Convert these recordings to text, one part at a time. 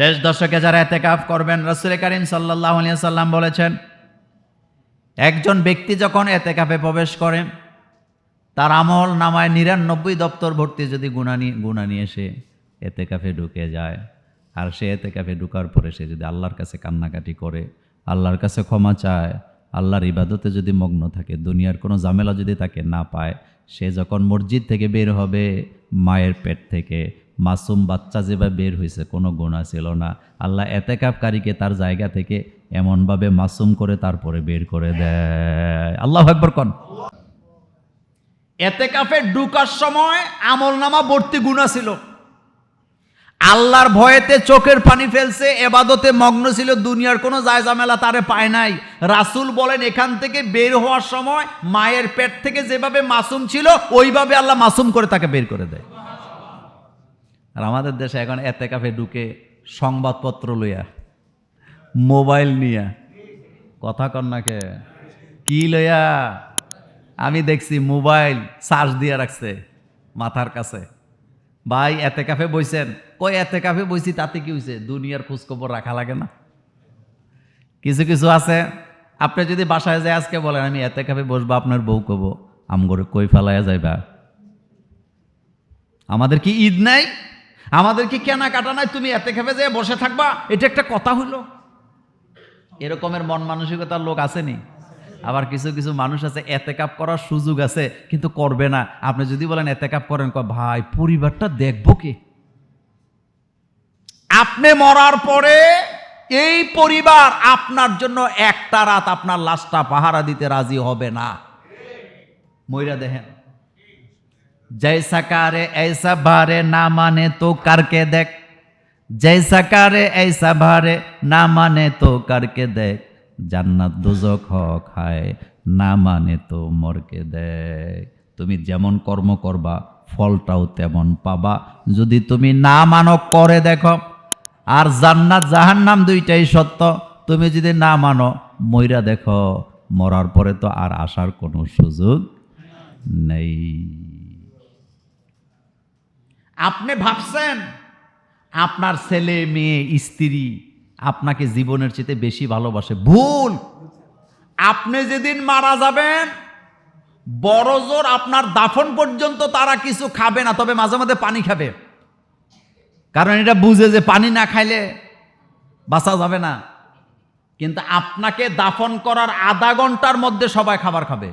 শেষ দশকে যারা এতেকাফ করবেন, রসুল করিম সাল্লাহ সাল্লাম বলেছেন, একজন ব্যক্তি যখন এতেকাফে প্রবেশ করেন তার আমল নামায় নিরানব্বই দপ্তর ভর্তি যদি গুণা নিয়ে গুণা নিয়ে সে এতেকাফে ঢুকে যায়, আর সে এতেকাফে ঢুকার পরে সে যদি আল্লাহর কাছে কান্নাকাটি করে, আল্লাহর কাছে ক্ষমা চায়, আল্লাহর ইবাদতে যদি মগ্ন থাকে, দুনিয়ার কোনো ঝামেলা যদি তাকে না পায়, সে যখন মসজিদ থেকে বের হবে, মায়ের পেট থেকে মাসুম বাচ্চা যেভাবে বের হয়েছে, কোনো গুণা ছিল না। আল্লাহ এতেকাপকারীকে তার জায়গা থেকে এমনভাবে মাসুম করে তারপরে বের করে দেয়। আল্লাহ একবার কন। এতেকাফে ঢুকার সময় আমল নামা ভর্তি গুণা ছিল। আল্লাহর ভয়েতে চোখের পানি ফেলছে, এবাদতে মগ্ন ছিল, দুনিয়ার কোনো যায় ঝামেলা তারে পায় নাই। রাসুল বলেন, এখান থেকে বের হওয়ার সময় মায়ের পেট থেকে যেভাবে মাসুম ছিল, ওইভাবে আল্লাহ মাসুম করে তাকে বের করে দেয়। আর আমাদের দেশে এখন এতে কাফে ঢুকে সংবাদপত্র লইয়া, মোবাইল নিয়া, কথা কন্যাকে কি? লইয়া? আমি দেখছি মোবাইল চার্জ দিয়ে রাখছে মাথার কাছে। ভাই, এতে কাফে বইছেন? কই এতে কাফে বইছি, তাতে কি হয়েছে দুনিয়ার খোঁজখবর রাখা লাগে না। কিছু কিছু আছে। আপনি যদি বাসায় যায় আজকে বলেন, আমি এতে কাফে বসবো, আপনার বউ কব আমগরে কই ফেলাইয়া যাইবা? আমাদের কি ঈদ নাই? আমাদের কি কেনাকাটা নাই? তুমি এতে খেপে যেয়ে বসে থাকবা? এটা একটা কথা হইল। এরকমের মন মানসিকতার লোক আসেনি? আবার কিছু কিছু মানুষ আছে, এতে কাপ করার সুযোগ আছে, কিন্তু করবে না। আপনি যদি বলেন এতে কাপ করেন ভাই, পরিবারটা দেখব কে? আপনি মরার পরে এই পরিবার আপনার জন্য একটা রাত আপনার লাশটা পাহারা দিতে রাজি হবে না। মইরা দেখেন। जैसा कारे ऐसा भारे ना माने तो करके देख जैसा कारे ऐसा भारे ना माने तो करके देख জান্নাত দুজক হ খায় না মানে তো মরকে দেখ তুমি যেমন কর্ম করবা ফলটাও তেমন পাবা যদি তুমি না মানো করে দেখো আর জান্নাত জাহান্নাম দুইটাই সত্য তুমি যদি না মানো মইরা দেখো মরার পরে তো আর আসার কোনো সুযোগ নেই আপনি ভাবছেন, আপনার ছেলে, মেয়ে, স্ত্রী আপনাকে জীবনের চেয়ে বেশি ভালোবাসে। ভুল! আপনি যেদিন মারা যাবেন, বড় জোর আপনার দাফন পর্যন্ত তারা কিছু খাবে না, তবে মাঝে মাঝে পানি খাবে। কারণ এটা বুঝে যে পানি না খাইলে বাঁচা যাবে না। কিন্তু আপনাকে দাফন করার আধা ঘণ্টার মধ্যে সবাই খাবার খাবে।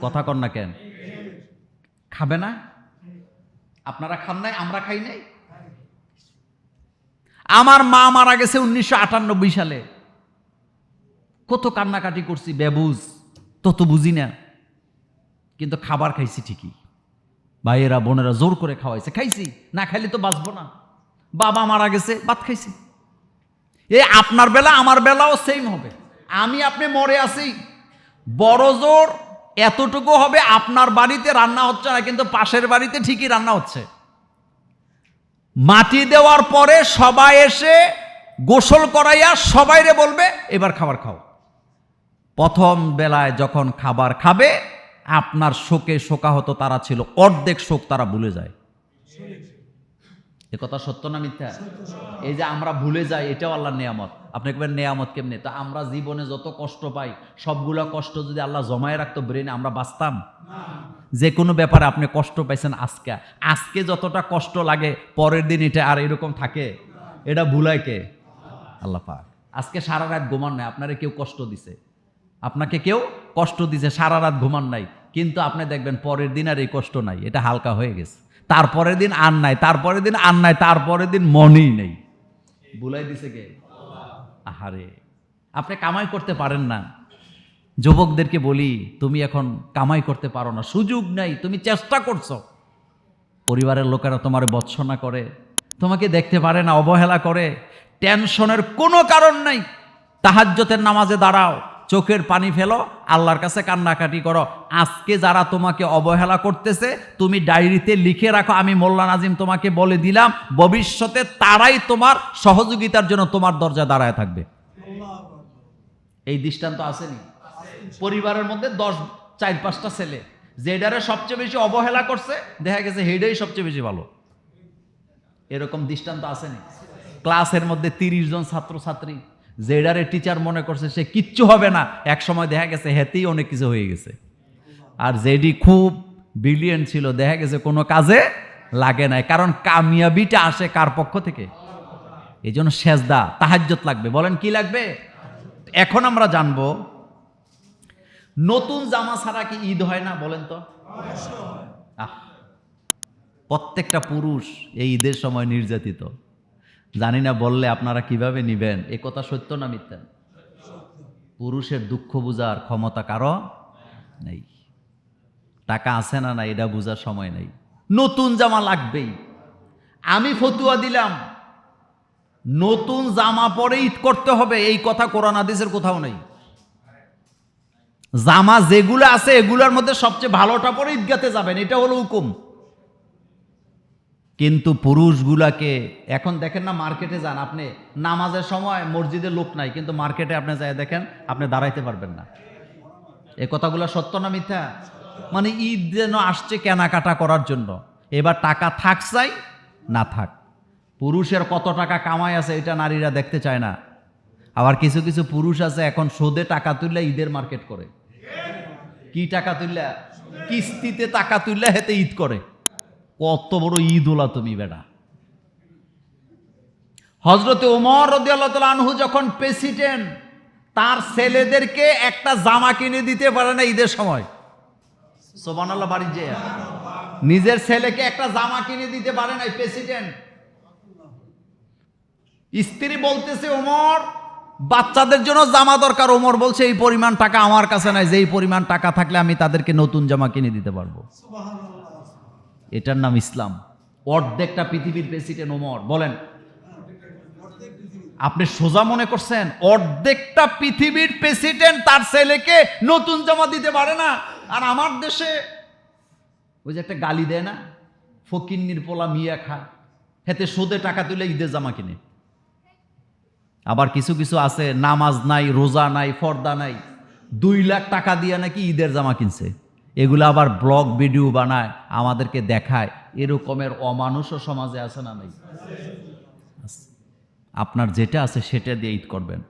কথা কর না কেন? খাবে না? আপনারা খান নাই, আমরা খাই নাই? আমার মা মারা গেছে উনিশশো আটানব্বই সালে। কত কান্নাকাটি করছি, বেবুজ। তত বুঝি না। কিন্তু খাবার খাইছি ঠিকই। ভাইয়েরা, বোনেরা জোর করে খাওয়াইছে। খাইছি, না খাইলে তো বাঁচবো না। বাবা মারা গেছে, ভাত খাইছি। এ আপনার বেলা, আমার বেলাও সেম হবে। আমি আপনি মরে আছি। বড় জোর এতটুকু হবে আপনার বাড়িতে রান্না হচ্ছে না, কিন্তু পাশের বাড়িতে ঠিকই রান্না হচ্ছে। মাটি দেওয়ার পরে সবাই এসে গোসল করাইয়া সবাইরে বলবে, এবার খাবার খাও। প্রথম বেলায় যখন খাবার খাবে, আপনার শোকে শোকাহত তারা ছিল, অর্ধেক শোক তারা ভুলে যায়। এ কথা সত্য না মিথ্যা? এই যে আমরা ভুলে যাই, এটাও আল্লাহর নেয়ামত। আপনি একবার নেয়ামত কেমনে? তা আমরা জীবনে যত কষ্ট পাই, সবগুলা কষ্ট যদি আল্লাহ জমায় রাখতো ব্রেনে আমরা বাঁচতাম? যে কোনো ব্যাপারে আপনি কষ্ট পাইছেন আজকে। আজকে যতটা কষ্ট লাগে, পরের দিন এটা আর এরকম থাকে। এটা ভুলায় কে? আল্লাহ পাক। আজকে সারা রাত ঘুমান নাই, আপনারে কেউ কষ্ট দিছে। আপনাকে কেউ কষ্ট দিছে, সারা রাত ঘুমান নাই। কিন্তু আপনি দেখবেন পরের দিন আর এই কষ্ট নাই, এটা হালকা হয়ে গেছে। তারপরের দিন আর নাই, তারপরের দিন আর নাই, তারপরের দিন মনেই নেই। বুলাই দিছে কে? আহারে, আপনি কামাই করতে পারেন না। যুবকদেরকে বলি, তুমি এখন কামাই করতে পারো না, সুযোগ নাই, তুমি চেষ্টা করছ। পরিবারের লোকেরা তোমার বৎসনা করে, তোমাকে দেখতে পারে না, অবহেলা করে, টেনশনের কোনো কারণ নাই। তাহাজ্যতের নামাজে দাঁড়াও। চোখের পানি ফেলো, আল্লাহর কাছে কান্নাকাটি করো। আজকে যারা তোমাকে অবহেলা করতেছে, তুমি ডায়েরিতে লিখে রাখো, আমি মোল্লা নাজিম তোমাকে বলে দিলাম, ভবিষ্যতে তারাই তোমার সহযোগিতার জন্য তোমার দরজা দাঁড়ায় থাকবে। এই দৃষ্টান্ত আসেনি? পরিবারের মধ্যে দশ, চার, পাঁচটা ছেলে যেডারে সবচেয়ে বেশি অবহেলা করছে, দেখা গেছে হেডাই সবচেয়ে বেশি ভালো। এরকম দৃষ্টান্ত আসেনি? ক্লাসের মধ্যে তিরিশ জন ছাত্রছাত্রী যেডারে টিচার মনে করছে সে কিচ্ছু হবে না, এক সময় দেখা গেছে হেতেই অনেক কিছু হয়ে গেছে। আর যেডি খুব বিলিয়ন ছিল, দেখা গেছে কোনো কাজে লাগে নাই, কারণ কামিয়াবিটা আসে কার পক্ষ থেকে? এই জন্য সেজদা তাহাজ্জত লাগবে। বলেন কি লাগবে? এখন আমরা জানব, নতুন জামা ছাড়া কি ঈদ হয় না, বলেন তো? প্রত্যেকটা পুরুষ এই ঈদের সময় নির্যাতিত। জানি না বললে আপনারা কীভাবে নিবেন? এ কথা সত্য না মিথ্যা? পুরুষের দুঃখ বুঝার ক্ষমতা কারও নেই। টাকা আছে না না এটা বোঝার সময় নেই। নতুন জামা লাগবেই। আমি ফতুয়া দিলাম। নতুন জামা পরে ঈদ করতে হবে, এই কথা কোরআন আদেশের কোথাও নেই। জামা যেগুলো আছে, এগুলোর মধ্যে সবচেয়ে ভালোটা পরে ঈদগাতে যাবেন, এটা হলো হুকুম। কিন্তু পুরুষগুলাকে, এখন দেখেন না মার্কেটে যান আপনি, নামাজের সময় মসজিদে লোক নাই, কিন্তু মার্কেটে আপনি যাই দেখেন, আপনি দাঁড়াইতে পারবেন না। এ কথাগুলো সত্য না মিথ্যা? মানে ঈদ যেন আসছে কেনাকাটা করার জন্য, এবার টাকা থাক চাই, না থাক। পুরুষের কত টাকা কামাই আছে, এটা নারীরা দেখতে চায় না। আবার কিছু কিছু পুরুষ আছে, এখন সোদে টাকা তুললে ঈদের মার্কেট করে। কি টাকা তুললে? কিস্তিতে টাকা তুললে হেতে ঈদ করে। কত বড় ঈদ ওলা তুমি বেটা। হজরতে ওমর রদি আল্লাহ আনহু যখন প্রেসিডেন্ট তার ছেলেদেরকে একটা জামা কিনে দিতে পারে না ঈদের সময়। সোবান আল্লাহ বাড়ি যে নিজের ছেলেকে একটা জামা কিনে দিতে পারে না প্রেসিডেন্ট স্ত্রী বলতেছে ওমর বাচ্চাদের জন্য জামা দরকার। ওমর বলছে, এই পরিমাণ টাকা আমার কাছে নাই, যেই পরিমাণ টাকা থাকলে আমি তাদেরকে নতুন জামা কিনে দিতে পারব। এটার নাম ইসলাম। অর্ধেকটা পৃথিবীর প্রেসিডেন্ট ওমর, বলেন। আপনি সোজা মনে করছেন, অর্ধেকটা পৃথিবীর প্রেসিডেন্ট তার ছেলেকে নতুন জামা দিতে পারে না? আর আমার দেশে ওই যে একটা গালি দেয় না? ফকিন্নির পোলা মিয়া খা, হেতে সোদে টাকা তুলে ঈদের জামা কিনে। আবার কিছু কিছু আছে, নামাজ নাই, রোজা নাই, ফর্দা নাই, দুই লাখ টাকা দিয়ে নাকি ঈদের জামা কিনছে। এগুলো আবার ব্লগ ভিডিও বানায়, আমাদেরকে দেখায়। এরকমের অমানুষও সমাজে আছে না নেই? আপনার যেটা আছে সেটা দিয়ে ঈদ করবেন।